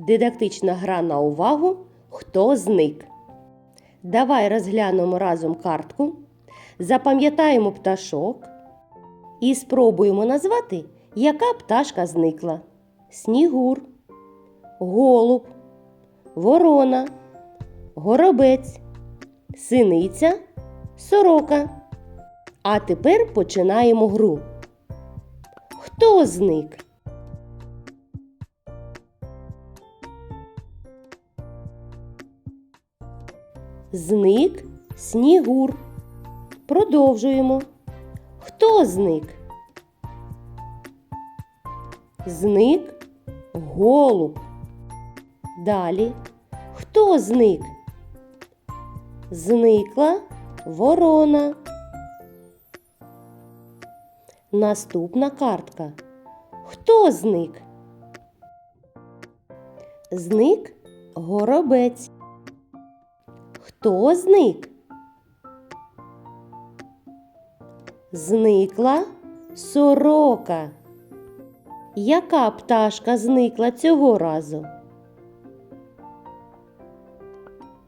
Дидактична гра на увагу. Хто зник? Давай розглянемо разом картку, запам'ятаємо пташок і спробуємо назвати, яка пташка зникла: снігур, голуб, ворона, горобець, синиця, сорока. А тепер починаємо гру. Хто зник? Зник снігур. Продовжуємо. Хто зник? Зник голуб. Далі. Хто зник? Зникла ворона. Наступна картка. Хто зник? Зник горобець. Хто зник? Зникла сорока. Яка пташка зникла цього разу?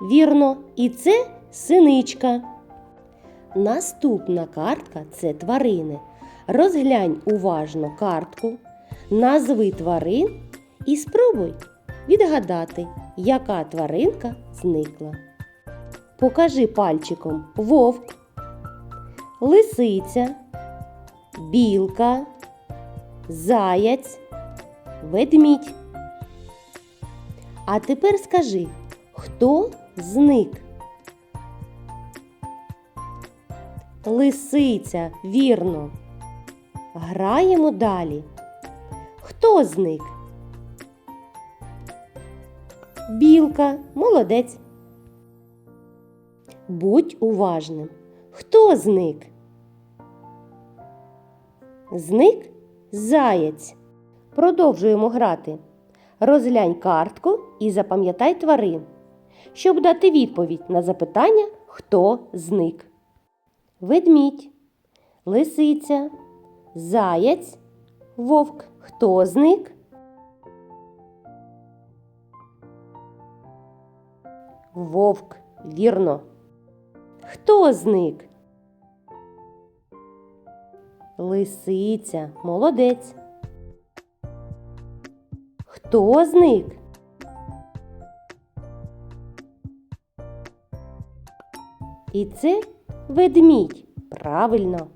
Вірно, і це синичка. Наступна картка це тварини. Розглянь уважно картку, назви тварин і спробуй відгадати, яка тваринка зникла. Покажи пальчиком вовк, лисиця, білка, заяць, ведмідь. А тепер скажи, хто зник? Лисиця, вірно. Граємо далі. Хто зник? Білка, молодець. Будь уважним. Хто зник? Зник заєць. Продовжуємо грати. Розглянь картку і запам'ятай тварин, щоб дати відповідь на запитання, хто зник. Ведмідь, лисиця, заєць, вовк. Хто зник? Вовк, вірно. Хто зник? Лисиця, молодець. Хто зник? І це ведмідь. Правильно.